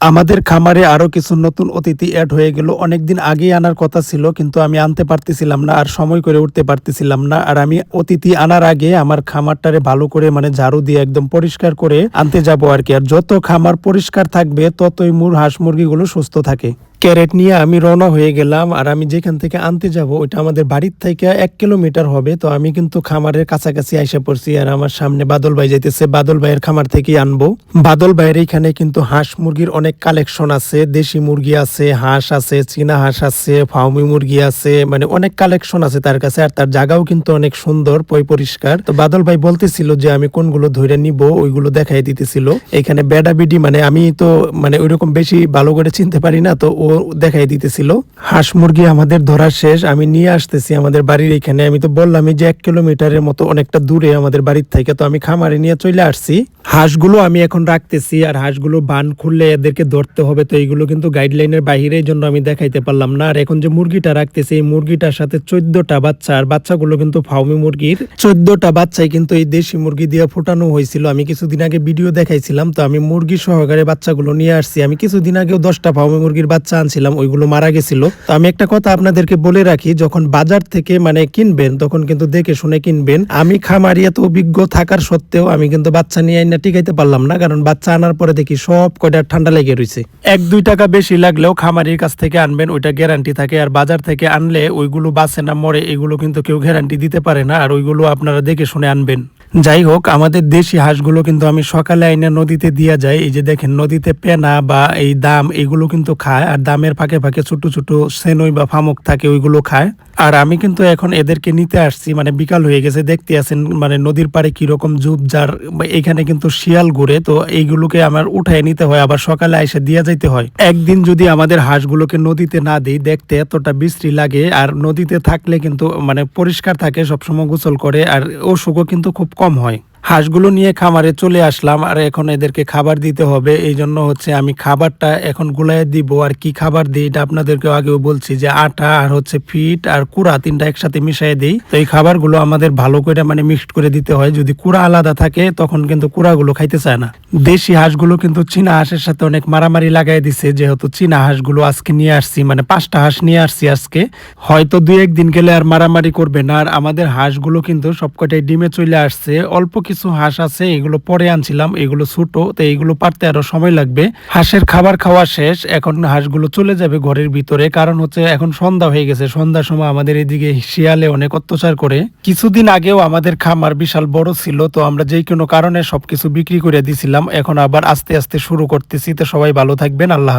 আমাদের খামারে আরও কিছু নতুন অতিথি অ্যাড হয়ে গেল। অনেকদিন আগেই আনার কথা ছিল, কিন্তু আমি আনতে পারতেছিলাম না আর সময় করে উঠতে পারতেছিলাম না। আর আমি অতিথি আনার আগে আমার খামারটারে ভালো করে মানে ঝাড়ু দিয়ে একদম পরিষ্কার করে আনতে যাব আর কি। আর যত খামার পরিষ্কার থাকবে, ততই মুর হাঁস মুরগিগুলো সুস্থ থাকে। ক্যারেট নিয়ে আমি রওনা হয়ে গেলাম আর আমি যেখান থেকে আনতে যাব, ওইটা আমাদের বাড়ির থেকে এক কিলোমিটার হবে। তো আমি কিন্তু খামারের কাছাকাছি আইসা পড়ছি আর আমার সামনে বাদল ভাই যাইতেছে। বাদল ভাইয়ের খামার থেকেই আনব। বাদল ভাইয়ের এখানে কিন্তু হাঁস মুরগির অনেক কালেকশন আছে। দেশি মুরগি আছে, হাঁস আছে, চীনা হাঁস আছে, ফাউমি মুরগি আছে মানে অনেক কালেকশন আছে তার কাছে। আর তার জায়গাও কিন্তু অনেক সুন্দর, পয় পরিষ্কার। তো বাদল ভাই বলতেছিল যে আমি কোনগুলো ধরে নিব, ওইগুলো দেখাই দিতেছিল। এখানে বেডা বিডি মানে আমি তো মানে ওইরকম বেশি ভালো করে চিনতে পারি না, তো ও দেখাই দিতেছিল। হাঁস মুরগি আমাদের ধরা শেষ, আমি নিয়ে আসতেছি আমাদের বাড়ির এখানে। আমি তো বললামই যে এক কিলোমিটারের মতো অনেকটা দূরে আমাদের বাড়ির থেকে, তো আমি খামারে নিয়ে চলে আসছি। হাঁসগুলো আমি এখন রাখতেছি, আর হাঁসগুলো বান খুললে এদেরকে ধরতে হবে, তো এইগুলো কিন্তু গাইডলাইনের বাইরে এই জন্য আমি দেখাইতে পারলাম না। আর এখন যে মুরগিটা রাখতেছি, এই মুরগিটার সাথে চোদ্দটা বাচ্চা, আর বাচ্চাগুলো কিন্তু ফাউমি মুরগির। চোদ্দটা বাচ্চাই কিন্তু এই দেশি মুরগি দিয়ে ফোটানো হয়েছিল। আমি কিছুদিন আগে ভিডিও দেখাইছিলাম, তো আমি মুরগি সহকারে বাচ্চাগুলো নিয়ে আসছি। আমি কিছুদিন আগেও দশটা ফাউমি মুরগির বাচ্চা আনছিলাম, ওইগুলো মারা গেছিল। তো আমি একটা কথা আপনাদেরকে বলে রাখি, যখন বাজার থেকে মানে কিনবেন, তখন কিন্তু দেখে শুনে কিনবেন। আমি খামারি, এত অভিজ্ঞ থাকার সত্ত্বেও আমি কিন্তু বাচ্চা নিয়ে আইনা টিকাইতে পারলাম না, কারণ বাচ্চা আনার পরে দেখি সব কয়টা ঠান্ডা লেগে রয়েছে এক দুই টাকা বেশি লাগলেও খামারির কাছ থেকে আনবেন, ওইটা গ্যারান্টি থাকে। আর বাজার থেকে আনলে ওইগুলো বাঁচে না, মরে, এগুলো কিন্তু কেউ গ্যারান্টি দিতে পারে না, আর ওইগুলো আপনারা দেখে শুনে আনবেন। যাই হোক, আমাদের দেশি হাঁসগুলো কিন্তু আমি সকালে আইনে নদীতে দিয়া যাই। এই যে দেখেন, নদীতে পেনা বা এই দাম এগুলো কিন্তু খায়, আর দামের ফাঁকে ফাঁকে ছোট ছোট সেনই বা ফামক থাকে, ওইগুলো খায়। আর আমি কিন্তু এখন এদেরকে নিতে আসছি মানে বিকাল হয়ে গেছে, দেখতে আছেন মানে নদীর পাড়ে কীরকম জুপ যার এখানে কিন্তু শিয়াল ঘুরে, তো এইগুলোকে আমার উঠায় নিতে হয়, আবার সকালে এসে দিয়ে যাইতে হয়। একদিন যদি আমাদের হাঁসগুলোকে নদীতে না দিই, দেখতে এতটা বিশ্রী লাগে, আর নদীতে থাকলে কিন্তু মানে পরিষ্কার থাকে, সবসময় গোসল করে, আর অসুখও কিন্তু খুব কম হয়। হাঁসগুলো নিয়ে খামারে চলে আসলাম আর এখন এদেরকে খাবার দিতে হবে। এই জন্য হচ্ছে আমি খাবারটা এখন গুলায় দিব। আর কি খাবার দিই এটা আপনাদেরকে আগেও বলছি যে আটা আর হচ্ছে ফিট আর কুড়া তিনটা একসাথে মিশিয়ে দিই। তো এই খাবারগুলো আমাদের ভালো করে মানে মিক্সড করে দিতে হয়। যদি কুড়া আলাদা থাকে তখন কিন্তু কুড়াগুলো খাইতে চায় না। দেশি হাঁসগুলো কিন্তু চীনা হাঁসের সাথে অনেক মারামারি লাগাই দিছে। যেহেতু চীনা হাঁসগুলো আজকে নিয়ে আসছি মানে পাঁচটা হাঁস নিয়ে আসছি আজকে। হয়তো দুই একদিন গেলে আর মারামারি করবে না। আর আমাদের হাঁসগুলো কিন্তু সবকটাই ডিমে চলে আসছে। অল্প কিছু হাঁস আছে, এগুলো পরে আনছিলাম, এগুলো ছোট, তো এইগুলো পারতে আরও সময় লাগবে হাঁসের খাবার খাওয়া শেষ, এখন হাঁসগুলো চলে যাবে ঘরের ভিতরে, কারণ হচ্ছে এখন সন্ধ্যা হয়ে গেছে, সন্ধ্যার সময় আমাদের এদিকে শিয়ালে অনেক অত্যাচার করে কিছুদিন আগেও আমাদের খামার বিশাল বড় ছিল, তো আমরা যে কোনো কারণে সবকিছু বিক্রি করে দিছিলাম, এখন আবার আস্তে আস্তে শুরু করতেছি, তো সবাই ভালো থাকবেন, আল্লাহ।